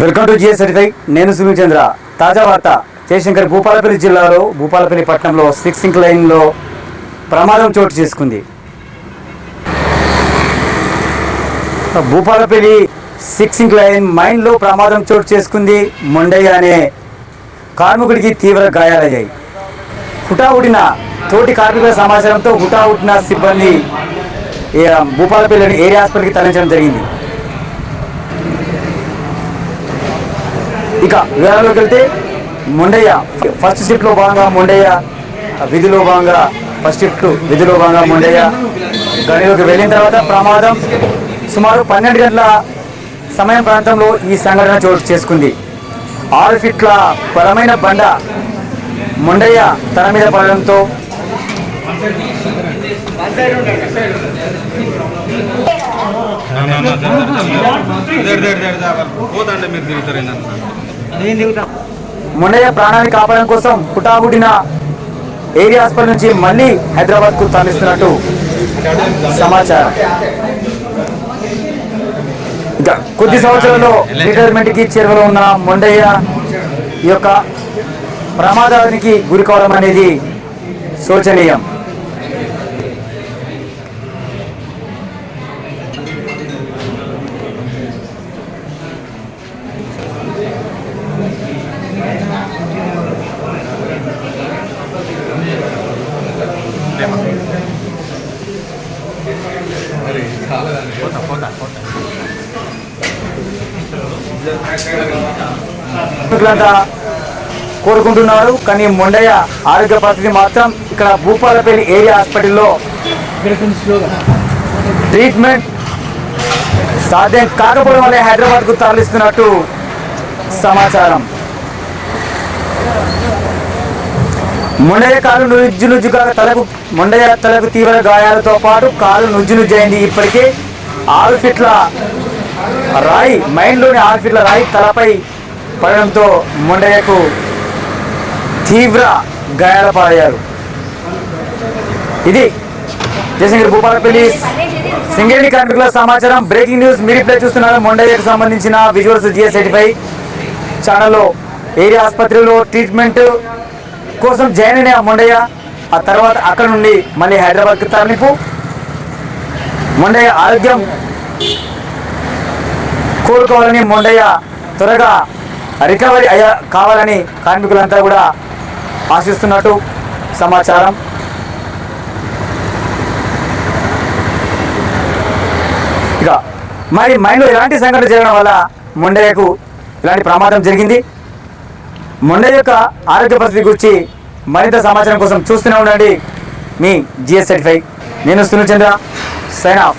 Welcome to GS సరితై నేను సునీల్ చంద్ర. తాజా వార్త. జయశంకర్ భూపాలపల్లి జిల్లాలో భూపాలపల్లి పట్టణంలో సిక్స్ ఇంక్ లైన్లో ప్రమాదం చోటు చేసుకుంది. భూపాలపల్లి సిక్స్ ఇంక్ లైన్ మైన్లో ప్రమాదం చోటు చేసుకుంది. మొండయ్య అనే కార్మికుడికి తీవ్ర గాయాలయ్యాయి. హుటాహుటిన తోటి కార్మికుల సమాచారంతో హుటాహుటిన సిబ్బంది భూపాలపల్లిని భూపాలపల్లి ఏరియా హాస్పిటల్కి తరలించడం జరిగింది. ఇక వివరాల్లోకి వెళ్తే మొండయ్య ఫస్ట్ షిఫ్ట్లో భాగంగా మొండయ్య విధిలో భాగంగా ఫస్ట్ షిఫ్ట్ విధిలో భాగంగా మొండయ్య. గడిలోకి వెళ్ళిన తర్వాత ప్రమాదం సుమారు పన్నెండు గంటల సమయం ప్రాంతంలో ఈ సంఘటన చోటు చేసుకుంది. ఆరు ఫిట్ల బలమైన బండ మొండయ్య తన మీద పడడంతో పోతండి మీరు తిరుగుతారు మొన్నయ్య ప్రాణాన్ని కాపాడడం కోసం పుటాబుడిన ఏరియా హాస్పిటల్ నుంచి మళ్ళీ హైదరాబాద్కు తరలిస్తున్నట్టు సమాచారం. కొద్ది సంవత్సరాల్లో రిటైర్మెంట్కి చేరువలో ఉన్న మొండయ్య ఈ యొక్క ప్రమాదానికి గురి కావడం అనేది శోచనీయం. కోరుకుంటున్నారు కానీ మొండయ్య ఆరోగ్య పరిస్థితి మాత్రం ఇక్కడ భూపాలపల్లి ఏరియా హాస్పిటల్లో ట్రీట్మెంట్ సాధ్యం కాకపోవడం వల్ల హైదరాబాద్కు తరలిస్తున్నట్టు సమాచారం. మొండయ్య కాలు నుజ్జు నుజ్జుగా తలకు మొండయ్య తలకు తీవ్ర గాయాలతో పాటు కాలు నుజ్జు నుజ్జైంది ఇప్పటికే. ఆరు ఫీట్ల రాయి మైండ్లోని ఆరు ఫీట్ల రాయి తలపై పడడంతో మొండయ్యకు తీవ్ర గాయాల పాలయ్యారు. ఇది జయశంకర్ భూపాలపల్లి సింగరేణి కార్మికుల సమాచారం. బ్రేకింగ్ న్యూస్ మీరు ఇప్పుడే చూస్తున్నారు. మొండయ్యకు సంబంధించిన విజువల్స్ జిఎస్ఐటిపై ఛానల్లో ఏరియా ఆసుపత్రిలో ట్రీట్మెంట్ కోసం జాయిన్ ఆ మొండయ్య ఆ తర్వాత అక్కడ నుండి మళ్ళీ హైదరాబాద్కి తరలింపు. మొండయ్య ఆరోగ్యం కోరుకోవాలని మొండయ్య త్వరగా రికవరీ అయ్యా కావాలని కార్మికులంతా కూడా ఆశిస్తున్నట్టు సమాచారం. ఇక మరి మైండ్లో ఎలాంటి సంఘటన జరగడం వల్ల మొండయ్యకు ఇలాంటి ప్రమాదం జరిగింది? మొన్న యొక్క ఆరోగ్య పరిస్థితి గురించి మరింత సమాచారం కోసం చూస్తూనే ఉండండి. మీ జిఎస్ సర్టిఫై. నేను సునీల్ చంద్ర. Sign of